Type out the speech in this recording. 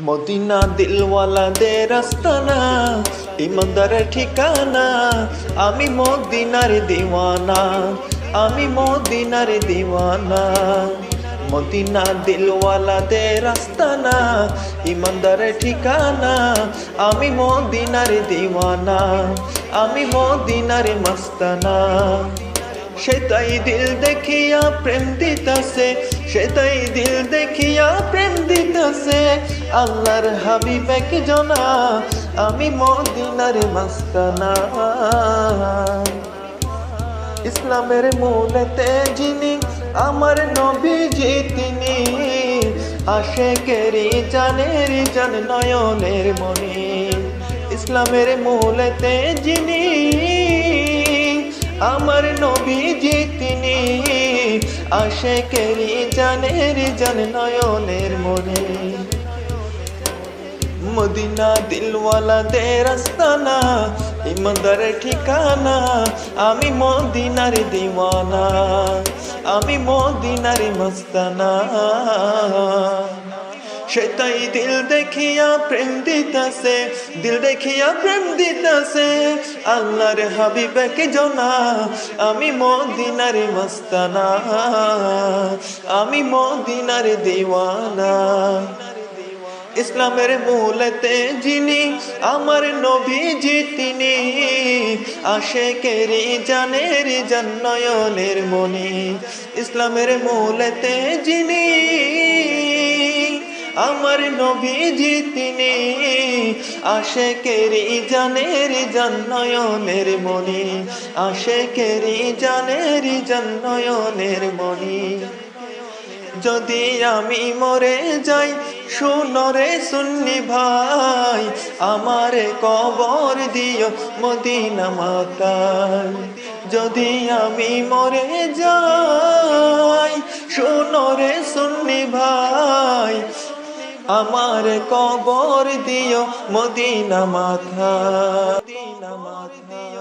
Medina দিলওয়ালা দিলওয়ালাদের আস্তানা ইমানদারের ঠিকানা। আমি মদিনার দিওয়ানা, আমি মদিনার দিওয়ানা। মদিনা দিলওয়ালা দিলওয়ালাদের আস্তানা ইমানদারের ঠিকানা। আমি মদিনার দিওয়ানা, আমি মদিনার মস্তানা। সেটাই দিল দেখিয়া প্রেম দিতাছে সেটাই দিল দেখিয়া প্রেম দিতাছে আল্লাহর হাবিব এক জনা, আমি মদিনার মাস্তানা ইসলামের মূলেতে যিনি, আমার নবীজি তিনি। আশেকেরি জানের জান নয়নের মনি ইসলামের মূলেতে যিনি, আমার নবীজি তিনি। আশেকেরি জানের জান নয়নের মনে মদিনা দিলওয়ালাদের আস্তানা ইমানদারের ঠিকানা, আমি মদিনার দিওয়ানা, আমি মদিনার মস্তানা। সেটাই দিল দেখিয়া প্রেম দিতাছে, দিল দেখিয়া প্রেম দিতাছে। আল্লাহর হাবিবেকে জনা, আমি মদিনার মস্তানা, আমি মদিনার দিওয়ানা। ইসলামের মূলতে যিনি, আমার নবীজি তিনি। আশেকেরি জানের জন্নয়নের মনি ইসলামের মূলতে যিনি। আমার নবীজি তিনি আশে আশেকেরি জানের জন্নয়নের মনি আশেকেরি জানের জন্নয়নের মনি যদি আমি মরে যাই শুনরে সুন্নি ভাই, আমারে কবর দিও মদিনা মাতায়। যদি আমি মরে যাই শুনরে সুন্নি ভাই আমার কবর দিও মদিনা মাথা মদিনা মাথা।